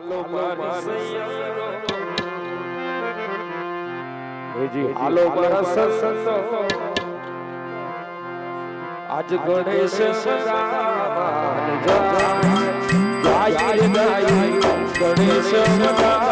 আলো જી આલો બરસ આજ ગણેશ સગાવાન જા ગાય ગાય ગણેશ સગાવાન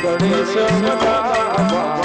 ગણેશ ભગવાન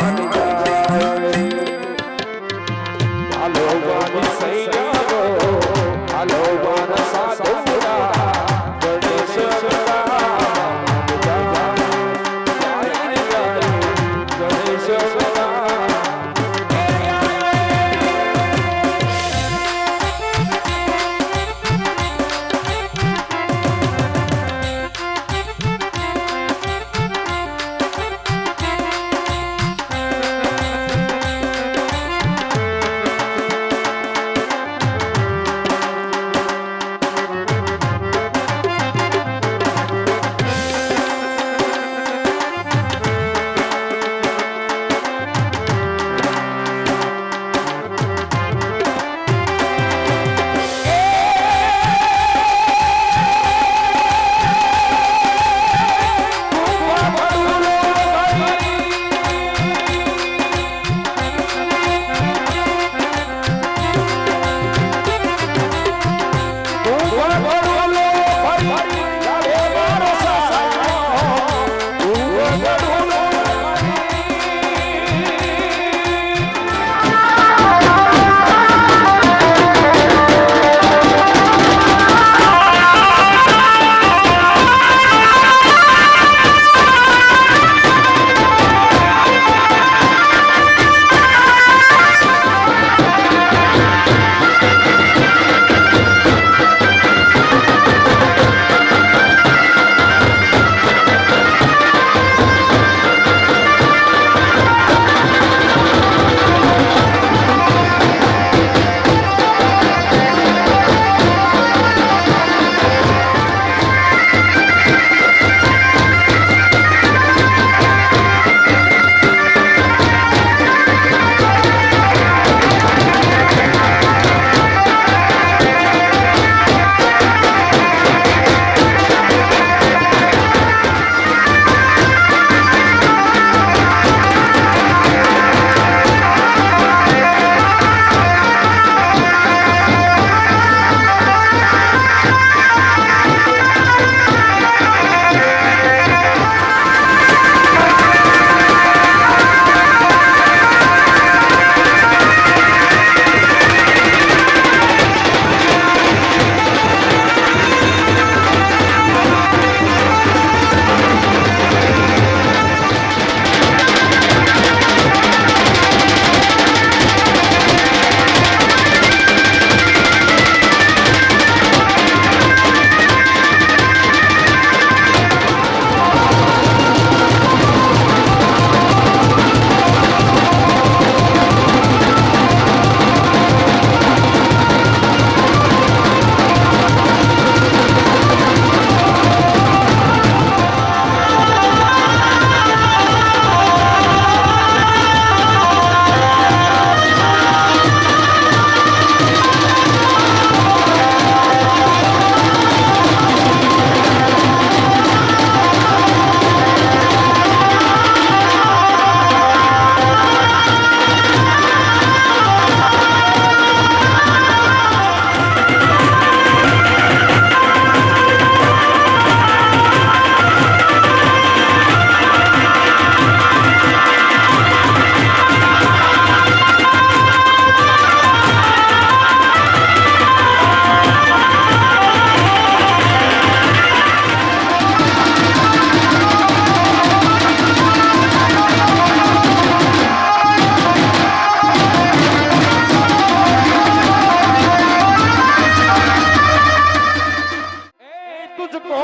तुझको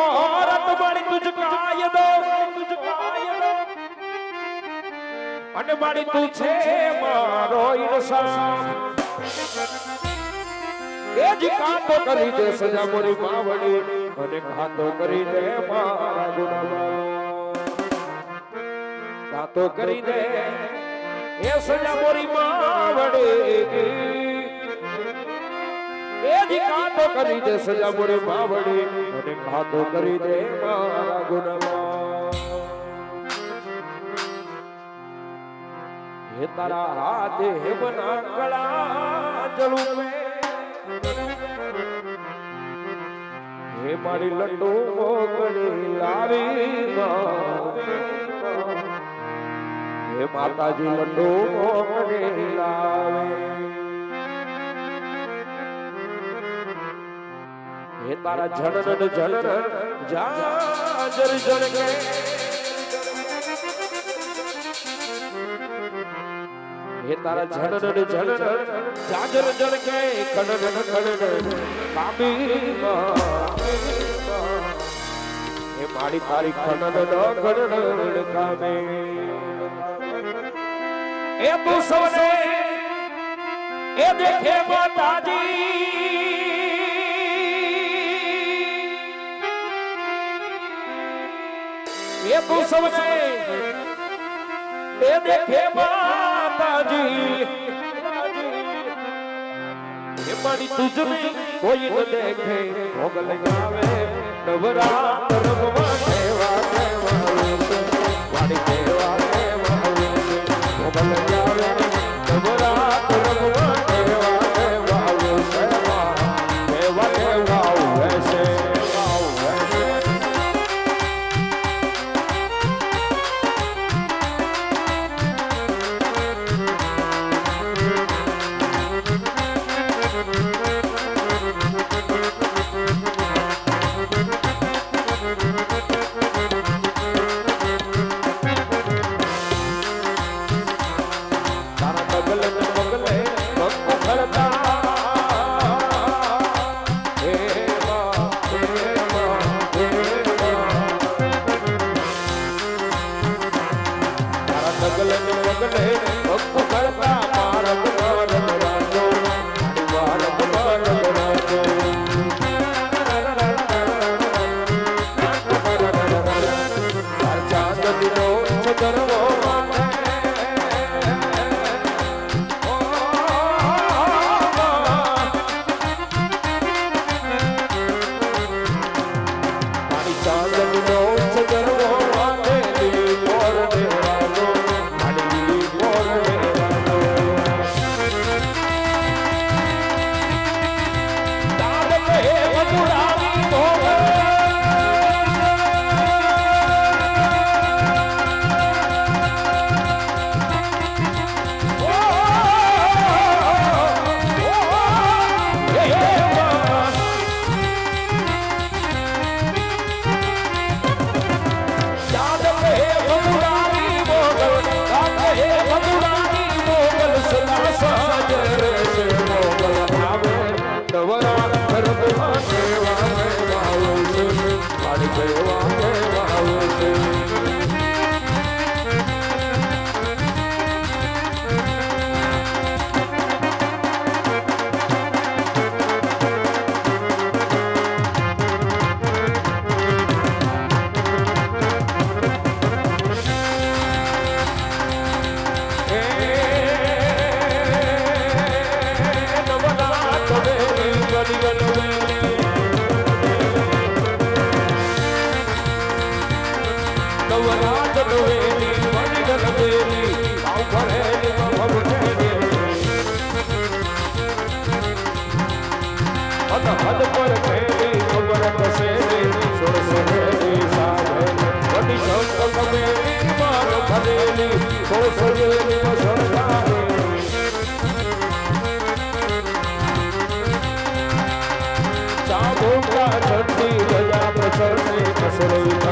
रत बड़ी तुझका ये दो तुझका ये दो અને મારી તું છે મારો ઈરસાન એ જ કાંતો કરી દે સજા મોરી માવડી અને કાંતો કરી દે મારા ગુનામાં કાંતો કરી દે એ સજા મોરી માવડી એ જ કાંતો કરી દે સજા મોરી અને કાંતો કરી દે મારા ગુનામાં હે તારા હાથે હેમના કળા જળું હે મારી લડ્ડુ મોકળી લાવી હે માતાજી લડો મોકળી લાવે. હે તારા જનન જનન જાજર જનકે હે તારા જનન જનન જાજર જનકે ખડન ખડન કામી હે મારી તારી ખડન ખડન કામે એ તું સૌને એ દેખે માતાજી એ તું છે એ દેખે માતાજી. એ મારી તુજને કોઈ ન દેખે. ભોગલ આવે નવરાત્ર રમવા. તારા બગલે નવેલી વણગલ બેલી આવ ભરેલી જેલી હદ હદ પર ખેલી ખબર કસેલી સોળ સોળેલી સાધે વડી શંક કમેલી માર ભરેલી સોળ સોળેલી વસણધારી ચામુંડા ચંડી ગજા પ્રચંડી કસરોઈ કરડી